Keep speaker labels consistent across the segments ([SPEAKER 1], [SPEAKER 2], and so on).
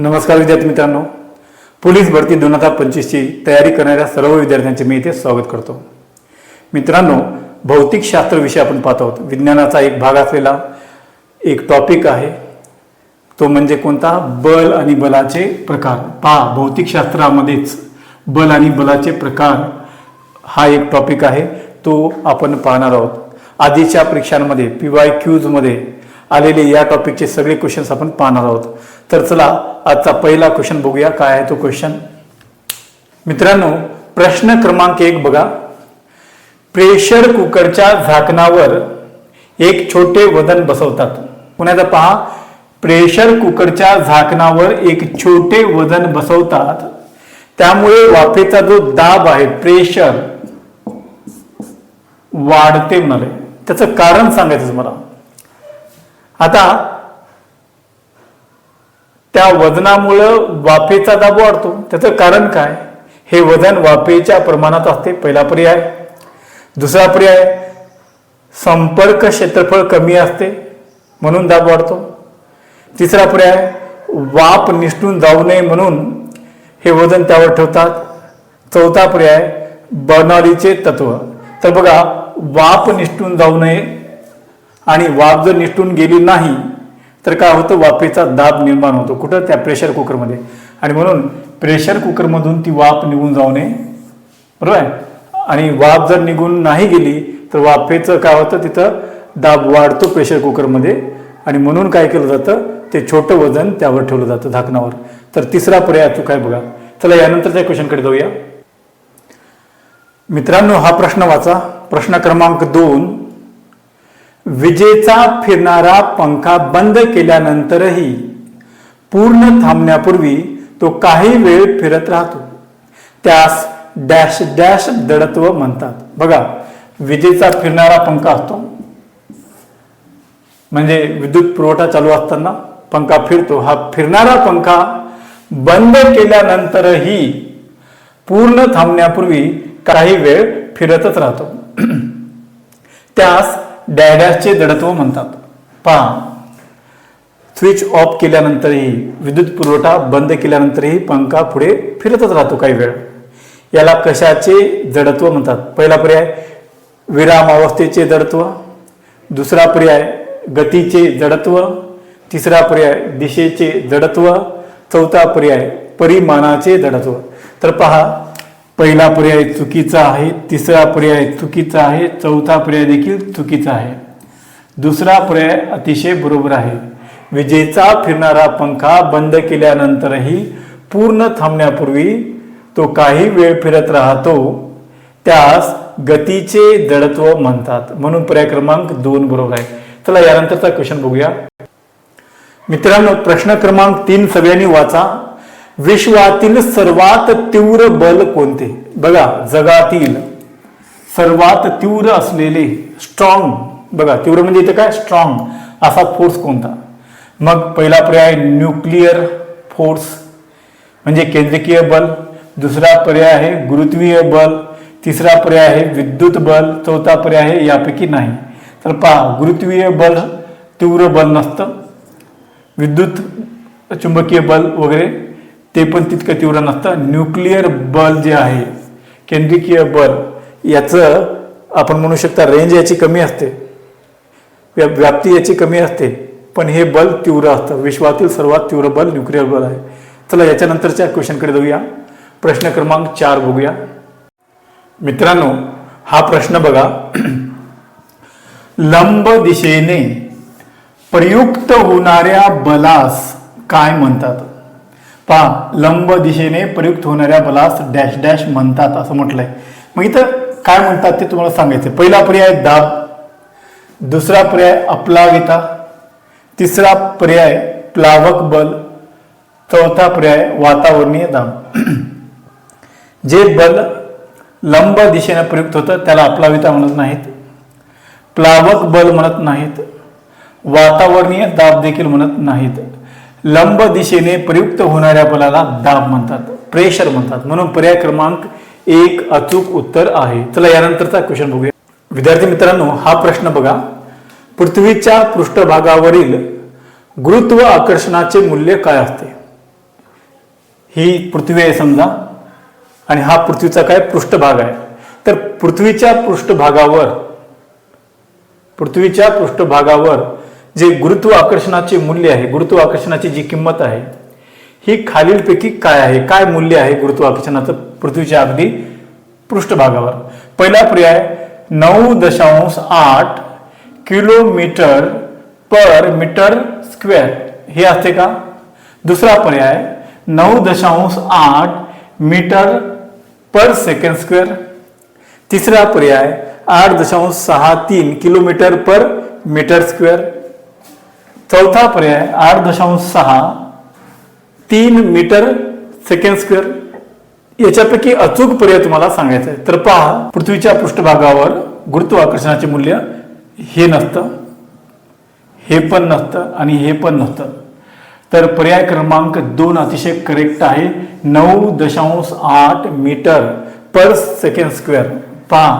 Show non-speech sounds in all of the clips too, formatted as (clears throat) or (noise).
[SPEAKER 1] नमस्कार विद्यार्थी मित्रांनो. पोलीस भरती दोन हजार पंचवीसची तयारी करणाऱ्या सर्व विद्यार्थ्यांचे मी इथे स्वागत करतो. मित्रांनो भौतिकशास्त्र विषय आपण पाहत आहोत. विज्ञानाचा एक भाग असलेला एक टॉपिक आहे. तो म्हणजे कोणता? बल आणि बलाचे प्रकार. पहा भौतिकशास्त्रामध्येच बल आणि बलाचे प्रकार हा एक टॉपिक आहे. तो आपण पाहणार आहोत. आधीच्या परीक्षांमध्ये पी वाय क्यूजमध्ये आलेले या टॉपिकचे सगळे क्वेश्चन्स आपण पाहणार आहोत. तर चला आजचा पहिला क्वेश्चन बघूया. काय आहे तो क्वेश्चन मित्रांनो प्रश्न क्रमांक एक बघा. प्रेशर कुकरच्या झाकणावर एक छोटे वजन बसवतात. पुन्हा पहा. प्रेशर कुकरच्या झाकणावर एक छोटे वजन बसवतात. त्यामुळे वाफेचा जो दाब आहे प्रेशर वाढते म्हणाले. त्याचं कारण सांगायचं मला. आता त्या वजनामुळं वाफेचा दाब वाढतो. त्याचं कारण काय? हे वजन वाफेच्या प्रमाणात असते. पहिला पर्याय. दुसरा पर्याय संपर्क क्षेत्रफळ कमी असते म्हणून दाब वाढतो. तिसरा पर्याय वाफ निष्ठून जाऊ नये म्हणून हे वजन त्यावर ठेवतात. चौथा पर्याय बर्नॉलीचे तत्व. तर बघा वाफ निष्ठून जाऊ नये आणि वाफ जर निष्ठून गेली नाही तर काय होतं? वाफेचा दाब निर्माण होतो. कुठं? त्या प्रेशर कुकरमध्ये आणि म्हणून प्रेशर कुकरमधून ती वाफ निघून जाऊ नये. बरोबर आहे? आणि वाफ जर निघून नाही गेली तर वाफेचं काय होतं? तिथं दाब वाढतो प्रेशर कुकरमध्ये आणि म्हणून काय केलं जातं? ते छोटं वजन त्यावर ठेवलं जातं झाकणावर तर तिसरा पर्याय तू काय बघा? चला यानंतर त्या क्वेश्चनकडे जाऊया. मित्रांनो हा प्रश्न वाचा. प्रश्न क्रमांक दोन. विजेचा फिरणारा पंखा बंद केल्यानंतरही पूर्ण थांबण्यापूर्वी तो काही वेळ फिरत राहतो. त्यास डॅश डॅश दडत्व म्हणतात. बघा विजेचा फिरणारा पंखा असतो. म्हणजे विद्युत पुरवठा चालू असताना पंखा फिरतो. हा फिरणारा पंखा बंद केल्यानंतरही पूर्ण थांबण्यापूर्वी काही वेळ फिरतच राहतो. (clears throat) त्यास डॅडॅसचे जडत्व म्हणतात. पहा स्विच ऑफ केल्यानंतरही विद्युत पुरवठा बंद केल्यानंतरही पंखा पुढे फिरतच राहतो काही वेळ. याला कशाचे जडत्व म्हणतात? पहिला पर्याय विराम अवस्थेचे जडत्व दुसरा पर्याय गतीचे जडत्व तिसरा पर्याय दिशेचे जडत्व चौथा पर्याय परिमाणाचे जडत्व तर पहा पहिला पर्याय चुकीचा आहे तिसरा पर्याय चुकीचा आहे चौथा पर्याय देखील चुकीचा आहे. दुसरा पर्याय अतिशय बरोबर आहे. विजेचा फिरणारा पंखा बंद केल्यानंतरही पूर्ण थांबण्यापूर्वी तो काही वेळ फिरत राहतो. त्यास गतीचे जडत्व म्हणतात. म्हणून पर्याय क्रमांक दोन बरोबर आहे. चला यानंतरचा क्वेश्चन बघूया. मित्रांनो प्रश्न क्रमांक तीन सगळ्यांनी वाचा. विश्वातील सर्वात तीव्र बल कोणते? बघा जगातील सर्वात तीव्र असलेले स्ट्रॉंग बघा तीव्र म्हणजे इथे काय? स्ट्रॉंग असा फोर्स कोणता? मग पहिला पर्याय न्यूक्लिअर फोर्स म्हणजे केंद्रकीय बल. दुसरा पर्याय आहे गुरुत्वीय बल. तिसरा पर्याय आहे विद्युत बल. चौथा पर्याय आहे यापैकी नाही. तर पहा गुरुत्वीय बल तीव्र बल नसतं. विद्युत चुंबकीय बल वगैरे ते पण तितकं तीव्र नसतं. न्यूक्लिअर बल जे आहे केंद्रिकीय बल याचं आपण म्हणू शकता रेंज याची कमी असते. व्या- व्याप्ती याची कमी असते. पण हे बल तीव्र असतं. विश्वातील सर्वात तीव्र बल न्यूक्लिअर बल आहे. चला याच्यानंतरच्या क्वेश्चनकडे जाऊया. प्रश्न क्रमांक चार बघूया. मित्रांनो हा प्रश्न बघा. (clears throat) लंब दिशेने प्रयुक्त होणाऱ्या बलास काय म्हणतात? पहा लंब दिशेने प्रयुक्त होणाऱ्या बलास डॅश डॅश म्हणतात असं म्हटलंय. मग इथं काय म्हणतात ते तुम्हाला सांगायचं पहिला पर्याय दाब दुसरा पर्याय अपलाविता तिसरा पर्याय प्लावक बल चौथा पर्याय वातावरणीय दाब. (clears throat) जे बल लंब दिशेने प्रयुक्त होतं त्याला अपलाविता म्हणत नाहीत. प्लावक बल म्हणत नाहीत. वातावरणीय दाब देखील म्हणत नाहीत. लंब दिशेने प्रयुक्त होणाऱ्या बलाला दाब म्हणतात प्रेशर म्हणतात. म्हणून पर्याय क्रमांक एक अचूक उत्तर आहे. चला यानंतरचा क्वेश्चन बघूया. विद्यार्थी मित्रांनो हा प्रश्न बघा. पृथ्वीच्या पृष्ठभागावरील गुरुत्व आकर्षणाचे मूल्य काय असते? ही पृथ्वी आहे समजा आणि हा पृथ्वीचा काय? पृष्ठभाग आहे. तर पृथ्वीच्या पृष्ठभागावर पृथ्वीच्या पृष्ठभागावर जे गुरुत्वाकर्षणाचे मूल्य आहे गुरुत्वाकर्षणाची जी किंमत आहे ही खालीलपैकी काय आहे? काय मूल्य आहे गुरुत्वाकर्षणाचं पृथ्वीच्या अगदी पृष्ठभागावर. पहिला पर्याय नऊ दशांश आठ किलोमीटर पर मीटर स्क्वेअर. हे असते का? दुसरा पर्याय नऊ दशांश आठ मीटर पर सेकंड स्क्वेअर. तिसरा पर्याय आठ दशांश सहा तीन किलोमीटर पर मीटर स्क्वेअर. चौथा पर्याय आठ दशांश सहा तीन मीटर सेकंड स्क्वेअर याच्यापैकी अचूक पर्याय तुम्हाला सांगायचा आहे तर पहा पृथ्वीच्या पृष्ठभागावर गुरुत्वाकर्षणाचे मूल्य हे नसतं हे पण नसतं आणि हे पण नसतं. तर पर्याय क्रमांक दोन अतिशय करेक्ट आहे. नऊ दशांश आठ मीटर पर सेकंड स्क्वेअर पहा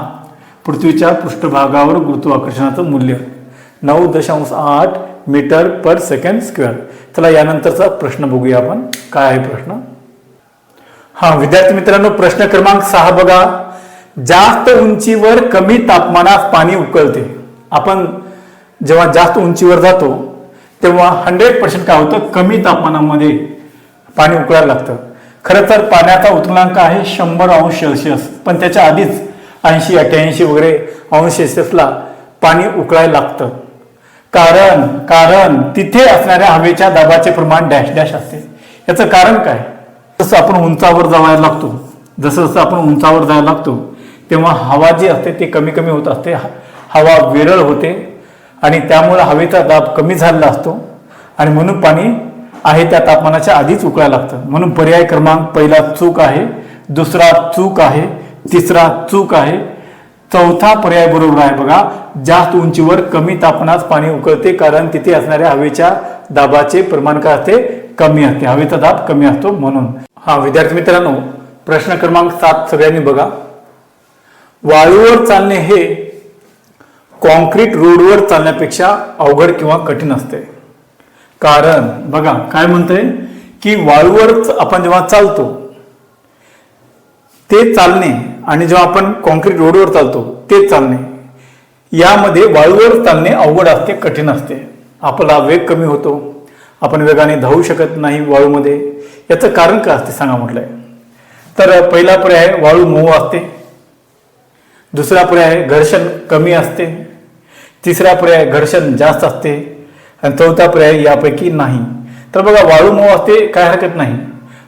[SPEAKER 1] पृथ्वीच्या पृष्ठभागावर गुरुत्वाकर्षणाचं मूल्य. नऊ दशांश आठ मीटर पर सेकंड स्क्वेअर. चला यानंतरचा प्रश्न बघूया आपण. काय आहे प्रश्न? हा विद्यार्थी मित्रांनो प्रश्न क्रमांक सहा बघा. जास्त उंचीवर कमी तापमानात पाणी उकळते. आपण जेव्हा जास्त उंचीवर जातो तेव्हा हंड्रेड पर्सेंट काय होतं? कमी तापमानामध्ये पाणी उकळायला लागतं. खरं तर पाण्याचा उतरणांक आहे शंभर अंश सेल्सिअस. पण त्याच्या आधीच ऐंशी अठ्ठ्याऐंशी वगैरे अंश सेल्सिअसला पाणी उकळायला लागतं. कारण कारण तिथे असणाऱ्या हवेच्या दाबाचे प्रमाण डॅश डॅश असते. याचं कारण काय? जसं आपण उंचावर जायला लागतो जसं जसं आपण उंचावर जायला लागतो तेव्हा हवा जी असते ती कमी कमी होत असते. हवा विरळ होते आणि त्यामुळे हवेचा दाब कमी झालेला असतो. आणि म्हणून पाणी आहे त्या तापमानाच्या आधीच उकळायला लागतं. म्हणून पर्याय क्रमांक पहिला चूक आहे दुसरा चूक आहे तिसरा चूक आहे चौथा पर्याय बरोबर आहे बघा. जास्त उंचीवर कमी तापमानात पाणी उकळते कारण तिथे असणाऱ्या हवेच्या दाबाचे प्रमाण काय असते? कमी असते. हवेचा दाब कमी असतो म्हणून. हा विद्यार्थी मित्रांनो प्रश्न क्रमांक सात सगळ्यांनी बघा. वाळूवर चालणे हे कॉन्क्रीट रोडवर चालण्यापेक्षा अवघड किंवा कठीण असते. कारण बघा काय म्हणतंय? की वाळूवर आपण जेव्हा चालतो ते चालणे आणि जेव्हा आपण कॉन्क्रीट रोडवर चालतो तेच चालणे. यामध्ये वाळूवर चालणे अवघड असते कठीण असते. आपला वेग कमी होतो. आपण वेगाने धावू शकत नाही वाळूमध्ये. याचं कारण काय असते सांगा म्हटलंय. तर पहिला पर्याय वाळू मऊ असते. दुसरा पर्याय घर्षण कमी असते. तिसरा पर्याय घर्षण जास्त असते. आणि चौथा पर्याय यापैकी नाही. तर बघा वाळू मऊ असते काय हरकत नाही.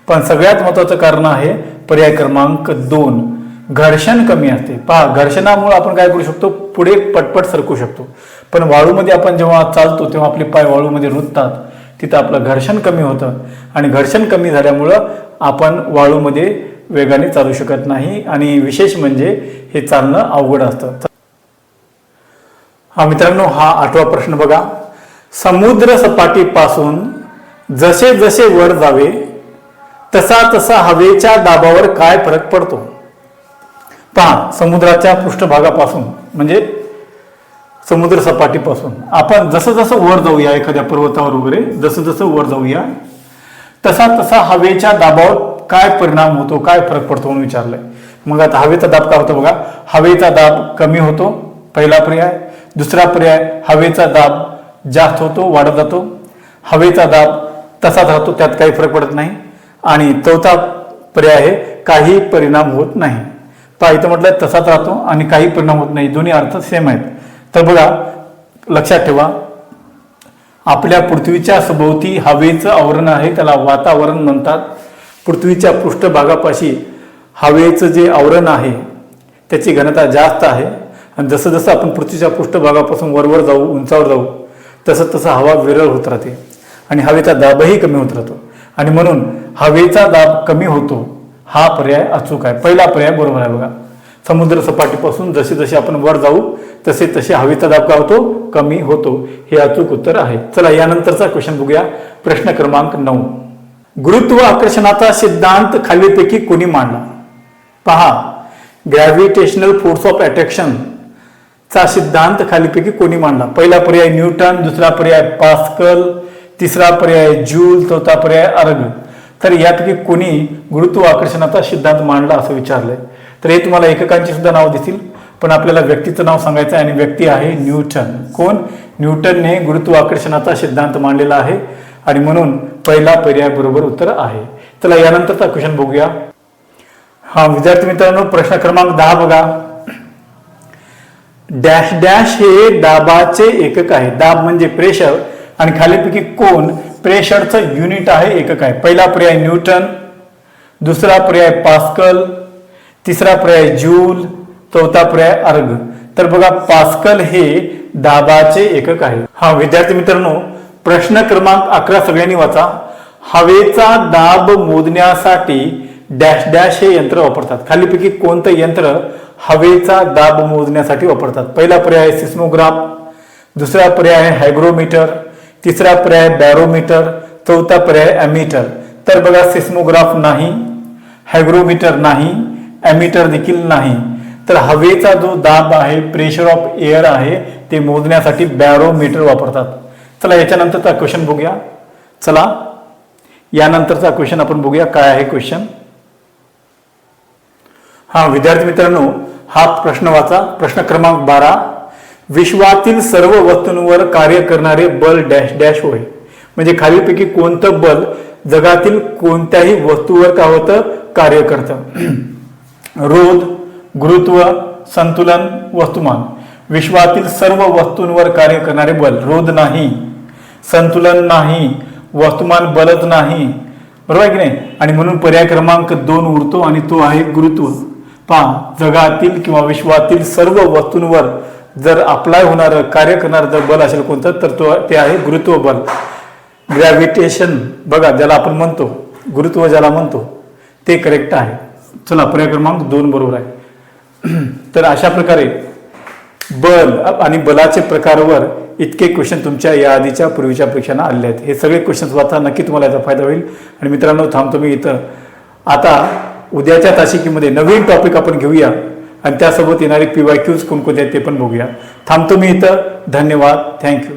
[SPEAKER 1] पण सगळ्यात महत्वाचं कारण आहे पर्याय क्रमांक दोन. घर्षण कमी असते. पहा घर्षणामुळे आपण काय करू शकतो? पुढे पटपट सरकू शकतो. पण वाळूमध्ये आपण जेव्हा चालतो तेव्हा आपले पाय वाळूमध्ये रुततात. तिथं आपलं घर्षण कमी होतं. आणि घर्षण कमी झाल्यामुळं आपण वाळूमध्ये वेगाने चालू शकत नाही. आणि विशेष म्हणजे हे चालणं अवघड असतं. हा मित्रांनो हा आठवा प्रश्न बघा. समुद्र सपाटीपासून जसे जसे वर जावे तसा तसा हवेच्या दाबावर काय फरक पडतो? पहा समुद्राच्या पृष्ठभागापासून म्हणजे समुद्र सपाटीपासून आपण जसं जसं वर जाऊया एखाद्या पर्वतावर वगैरे जसं जसं वर जाऊया तसा तसा हवेच्या दाबावर काय परिणाम होतो काय फरक पडतो म्हणून विचारलंय. मग आता हवेचा दाब काय होतो बघा. हवेचा दाब कमी होतो पहिला पर्याय. दुसरा पर्याय हवेचा दाब जास्त होतो वाढत जातो. हवेचा दाब तसाच राहतो त्यात काही फरक पडत नाही. आणि चौथा पर्याय आहे काही परिणाम होत नाही. तर इथं म्हटलं तसाच राहतो आणि काही परिणाम होत नाही. दोन्ही अर्थ सेम आहेत. तर बघा लक्षात ठेवा. आपल्या पृथ्वीच्या सभोवती हवेचं आवरण आहे त्याला वातावरण म्हणतात. पृथ्वीच्या पृष्ठभागापाशी हवेचं जे आवरण आहे त्याची घनता जास्त आहे. आणि जसं जसं आपण पृथ्वीच्या पृष्ठभागापासून वरवर जाऊ उंचावर जाऊ तसं तसं हवा विरळ होत राहते. आणि हवेचा दाबही कमी होत राहतो. आणि म्हणून हवेचा दाब कमी होतो. हा पर्याय अचूक आहे. पहिला पर्याय बरोबर आहे बघा. समुद्र सपाटीपासून जसे जसे आपण वर जाऊ तसे तसे हवेचा दाब काय होतो कमी होतो. हे अचूक उत्तर आहे. चला यानंतरचा क्वेश्चन बघूया. प्रश्न क्रमांक नऊ. गुरुत्व आकर्षणाचा सिद्धांत खालीपैकी कोणी मांडला? पहा. ग्रॅव्हिटेशनल फोर्स ऑफ अट्रॅक्शन चा सिद्धांत खालीपैकी कोणी मांडला? पहिला पर्याय न्यूटन दुसरा पर्याय पास्कल तिसरा पर्याय जूल चौथा पर्याय अर्ग. तर यापैकी कोणी गुरुत्वाकर्षणाचा सिद्धांत मांडला असं विचारलंय. तर हे तुम्हाला एककांची सुद्धा नाव दिसतील पण आपल्याला व्यक्तीचं नाव सांगायचं आहे आणि व्यक्ती आहे न्यूटन. कोण? न्यूटनने गुरुत्वाकर्षणाचा सिद्धांत मांडलेला आहे आणि म्हणून पहिला पर्याय बरोबर उत्तर आहे. चला यानंतरचा क्वेश्चन बघूया. हा विद्यार्थी मित्रांनो प्रश्न क्रमांक दहा बघा. डॅश डॅश हे दाबाचे एकक आहे. दाब म्हणजे प्रेशर आणि खालीपैकी कोण प्रेशरचं युनिट आहे एकक आहे. पहिला पर्याय न्यूटन दुसरा पर्याय पास्कल तिसरा पर्याय जूल चौथा पर्याय अर्ग. तर बघा पास्कल हे दाबाचे एकक आहे. हा विद्यार्थी मित्रांनो प्रश्न क्रमांक अकरा सगळ्यांनी वाचा. हवेचा दाब मोजण्यासाठी डॅश डॅश हे यंत्र वापरतात. खालीपैकी कोणतं यंत्र हवेचा दाब मोजण्यासाठी वापरतात? पहिला पर्याय आहे सिस्मोग्राफ दुसरा पर्याय आहे हायग्रोमीटर तिसरा पर्याय बॅरोमीटर चौथा पर्याय ॲमीटर तर बघा सिस्मोग्राफ नाही हायग्रोमीटर नाही ॲमीटर देखील नाही. तर हवेचा जो दाब आहे प्रेशर ऑफ एअर आहे ते मोजण्यासाठी बॅरोमीटर वापरतात. चला याच्यानंतरचा क्वेश्चन बघूया. चला यानंतरचा क्वेश्चन आपण बघूया काय आहे क्वेश्चन हा विद्यार्थी मित्रांनो हा प्रश्न वाचा. प्रश्न क्रमांक बारा. विश्वातील सर्व वस्तूंवर कार्य करणारे बल डॅश डॅश होय. म्हणजे खालीलपैकी कोणतं बल जगातील कोणत्याही वस्तूवर का होतं? कार्य करतं. (clears throat) रोध गुरुत्व संतुलन वस्तुमान. विश्वातील सर्व वस्तूंवर कार्य करणारे बल. रोध नाही संतुलन नाही वस्तुमान बलच नाही. बरोबर आहे की नाही? आणि म्हणून पर्याय क्रमांक दोन उरतो आणि तो आहे गुरुत्व. पहा जगातील किंवा विश्वातील सर्व वस्तूंवर जर अप्लाय होणारं कार्य करणारं जर बल असेल कोणतं तर तो ते आहे गुरुत्व बल. ग्रॅव्हिटेशन बघा ज्याला आपण म्हणतो गुरुत्व ज्याला म्हणतो ते करेक्ट आहे. चला पर्याय क्रमांक दोन बरोबर आहे. (clears throat) तर अशा प्रकारे बल आणि बलाचे प्रकारवर इतके क्वेश्चन तुमच्या या आधीच्या पूर्वीच्या परीक्षांना आले आहेत. हे सगळे क्वेश्चन्स वाचा नक्की तुम्हाला याचा फायदा होईल. आणि मित्रांनो थांबतो मी इथं. आता उद्याच्या तासिकेमध्ये नवीन टॉपिक आपण घेऊया. आणि त्यासोबत येणारे पी वाय क्यूज कोणकोणते आहेत ते पण बघूया. थांबतो मी इथं. धन्यवाद. थँक्यू